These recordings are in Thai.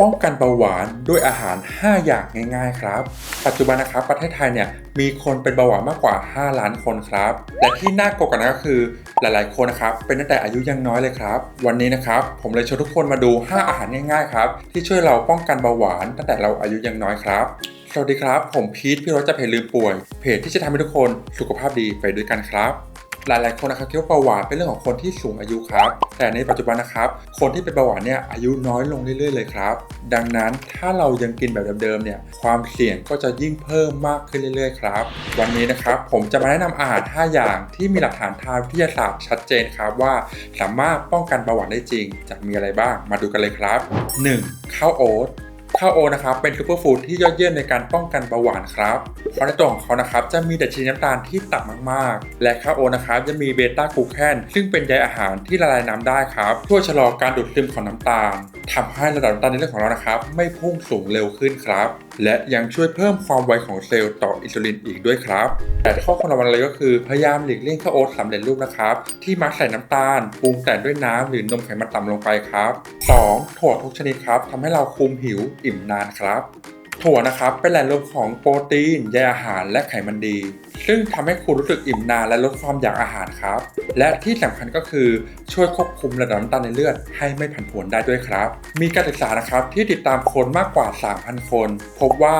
ป้องกันเบาหวานด้วยอาหาร 5 อย่างง่ายๆครับ ปัจจุบันนะครับประเทศไทยเนี่ยมีคนเป็นเบาหวานมากกว่า 5 ล้านคนครับ และที่น่ากลัวกันก็คือหลายๆคนนะครับเป็นตั้งแต่อายุยังน้อยเลยครับ วันนี้นะครับผมเลยชวนทุกคนมาดู 5 อาหารง่ายๆครับที่ช่วยเราป้องกันเบาหวานตั้งแต่เราอายุยังน้อยครับสวัสดีครับ ผมพีทพี่รถจะเพลืมป่วย เพจที่จะทำให้ทุกคนสุขภาพดีไปด้วยกันครับ หลายๆคนนะครับคิดว่าเบาหวานเป็นเรื่องของคนที่สูงอายุครับ แต่ในปัจจุบันนะครับคนที่เป็นเบาหวานเนี่ยอายุน้อยลงเรื่อยๆเลยครับ ดังนั้นถ้าเรายังกินแบบเดิมๆเนี่ยความเสี่ยงก็จะยิ่งเพิ่มมากขึ้นเรื่อยๆครับ วันนี้นะครับผมจะมาแนะนำอาหาร 5 อย่างที่มีหลักฐานทางวิทยาศาสตร์ชัดเจนครับว่าสามารถป้องกันเบาหวานได้จริง จะมีอะไรบ้างมาดูกันเลยครับ 1. ข้าวโอ๊ต ข้าวโอนะครับเป็นซูเปอร์ฟู้ดที่ยอดเยี่ยมในการป้องกันเบาหวานครับเพราะในตัวของเขานะครับจะมีดัชนีน้ำตาลที่ต่ำมากๆ และข้าวโอนะครับจะมีเบต้ากลูแคนซึ่งเป็นใยอาหารที่ละลายน้ำได้ครับช่วยชะลอการดูดซึมของน้ำตาล ทำให้ระดับน้ำตาลในเลือดของเรานะครับ ไม่พุ่งสูงเร็วขึ้นครับ และยังช่วยเพิ่มความไวของเซลล์ต่ออินซูลินอีกด้วยครับ แต่ข้อควรระวังเลยก็คือพยายามหลีกเลี่ยงข้าวโอ๊ตสำเร็จรูปนะครับ ที่มักใส่น้ำตาลปรุงแต่งด้วยน้ำหรือนมไขมันต่ำลงไปครับ 2. ถั่วทุกชนิดครับทำให้เราคุมหิวอิ่มนานครับ ถั่วนะครับเป็นแหล่งรวมของโปรตีนใยอาหารและไขมันดี ซึ่งทำให้คุณรู้สึกอิ่มนานและลดความอยากอาหารครับ และที่สำคัญก็คือช่วยควบคุมระดับน้ำตาลในเลือดให้ไม่ผันผวนได้ด้วยครับ มีการศึกษานะครับที่ติดตามคนมากกว่า 3,000 คน พบว่า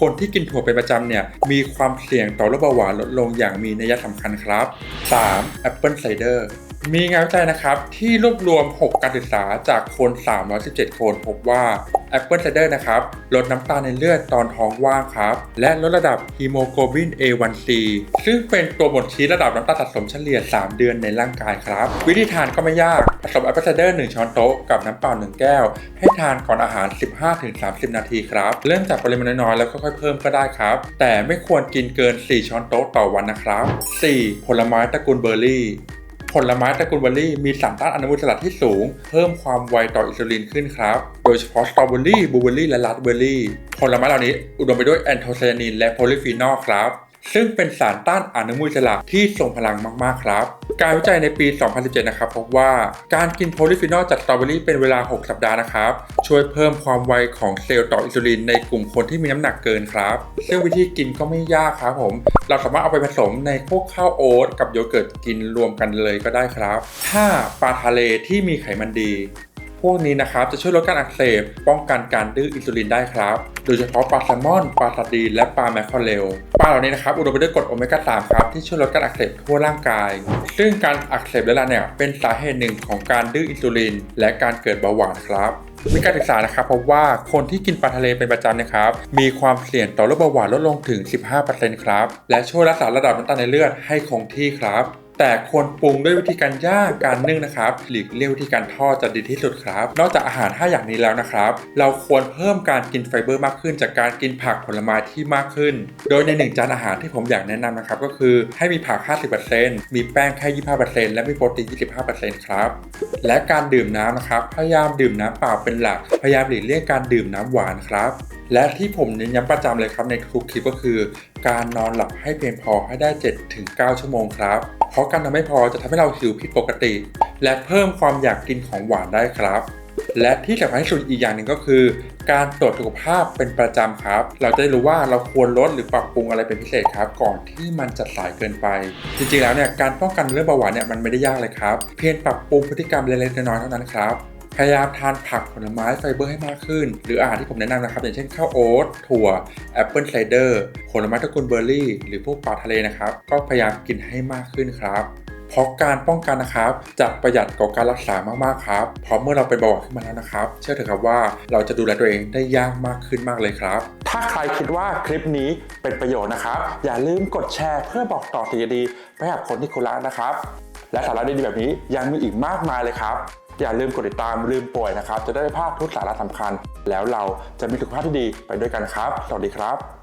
คนที่กินถั่วเป็นประจำเนี่ยมีความเสี่ยงต่อโรคเบาหวานลดลงอย่างมีนัยสำคัญครับ 3. Apple Cider มีงานวิจัยนะครับ ที่รวบรวม 6 การศึกษาจากคน 317 คน พบว่า Apple Cider นะครับ ลดน้ำตาลในเลือดตอนท้องว่างครับ และลดระดับฮีโมโกลบิน A1C ซึ่งเป็นตัวบ่งชี้ระดับน้ำตาลสะสมเฉลี่ย 3 เดือนในร่างกายครับ วิธีทานก็ไม่ยากผสม Apple Cider 1 ช้อนโต๊ะกับน้ำเปล่า 1 แก้ว ให้ทานก่อนอาหาร 15-30 นาทีครับ เริ่มจากปริมาณน้อยๆแล้วค่อยๆเพิ่มก็ได้ครับ แต่ไม่ควรกินเกิน 4 ช้อนโต๊ะต่อวันนะครับ 4. ผลไม้ตระกูลเบอร์รี่ ผลไม้ตระกูลเบอร์รี่มีสารต้านอนุมูลอิสระที่สูง เพิ่มความไวต่ออินซูลินขึ้นครับ โดยเฉพาะสตรอเบอร์รี่บลูเบอร์รี่และราสเบอร์รี่ ผลไม้เหล่านี้อุดมไปด้วยแอนโทไซยานินและโพลีฟีนอลครับ ซึ่งเป็นสารต้านอนุมูลอิสระที่ทรงพลังมาก ๆ ครับ การวิจัยในปี 2017 นะครับพบว่าการกินโพลีฟีนอลจากสตรอเบอรี่เป็นเวลา 6 สัปดาห์นะครับ ช่วยเพิ่มความไวของเซลล์ต่ออินซูลินในกลุ่มคนที่มีน้ำหนักเกินครับ ซึ่งวิธีกินก็ไม่ยากครับผม เราสามารถเอาไปผสมในพวกข้าวโอ๊ตกับโยเกิร์ตกินรวมกันเลยก็ได้ครับ 5. ปลาทะเลที่มีไขมันดี พวกนี้นะครับจะช่วยลดการอักเสบป้องกันการดื้ออินซูลินได้ครับ ดยเฉพาะปลาแซลมอนปลาซาร์ดีนและปลาแมคคอเรลปลาเหล่านี้นะครับอุดมไปด้วยกรดโอเมก้า 3 ครับ ที่ช่วยลดการอักเสบทั่วร่างกาย ซึ่งการอักเสบเรื้อรังเนี่ยเป็นสาเหตุหนึ่งของการดื้ออินซูลิน และการเกิดเบาหวานครับมีการศึกษานะครับพบว่าคนที่กินปลาทะเลเป็นประจำนะครับ มีความเสี่ยงต่อโรคเบาหวานลดลงถึง 15%ครับ และช่วยรักษาระดับน้ำตาลในเลือดให้คงที่ครับ แต่ควรปรุงด้วยวิธีการย่างการนึ่งนะครับหลีกเลี่ยงวิธีการทอดจะดีที่สุดครับ นอกจากอาหาร 5 อย่างนี้แล้วนะครับ เราควรเพิ่มการกินไฟเบอร์มากขึ้น จากการกินผักผลไม้ที่มากขึ้น โดยในหนึ่งจานอาหารที่ผมอยากแนะนำนะครับ ก็คือให้มีผัก 50%มีแป้งแค่ 25%และมีโปรตีน 25%ครับ และการดื่มน้ำนะครับ พยายามดื่มน้ำเปล่าเป็นหลัก พยายามหลีกเลี่ยงการดื่มน้ำหวานครับ และที่ผมเน้นย้ำประจำเลยครับในทุกคลิปก็คือ การนอนหลับให้เพียงพอให้ได้ 7-9 ชั่วโมงครับ เพราะการนอนไม่พอจะทำให้เราหิวผิดปกติ และเพิ่มความอยากกินของหวานได้ครับและที่สำคัญที่สุดอีกอย่างหนึ่งก็คือ การตรวจสุขภาพเป็นประจำครับ เราจะได้รู้ว่าเราควรลดหรือปรับปรุงอะไรเป็นพิเศษครับ ก่อนที่มันจะสายเกินไป จริงๆแล้วเนี่ยการป้องกันเรื่องเบาหวานเนี่ยมันไม่ได้ยากเลยครับ เพียงปรับปรุงพฤติกรรมเล็กๆน้อยๆเท่านั้นครับ พยายามทานผักผลไม้ไฟเบอร์ให้มากขึ้น หรืออาหารที่ผมแนะนำนะครับ อย่างเช่นข้าวโอ๊ตถั่วแอปเปิลไซเดอร์ผลไม้ตระกูลเบอร์รี่ หรือพวกปลาทะเลนะครับ ก็พยายามกินให้มากขึ้นครับเพราะการป้องกันนะครับจะประหยัดกว่าการรักษามากๆครับ เพราะเมื่อเราเป็นเบาหวานขึ้นมาแล้วนะครับ เชื่อเถอะครับว่าเราจะดูแลตัวเองได้ยากมากขึ้นมากเลยครับ ถ้าใครคิดว่าคลิปนี้เป็นประโยชน์นะครับ อย่าลืมกดแชร์เพื่อบอกต่อสิ่งดีๆไปกับคนที่คุณรักนะครับ และสาระดีๆแบบนี้ยังมีอีกมากมายเลยครับ อย่าลืมกดติดตามลืมป่วยนะครับ จะได้ไม่พลาดทุกสาระสำคัญ แล้วเราจะมีสุขภาพที่ดีไปด้วยกันครับ สวัสดีครับ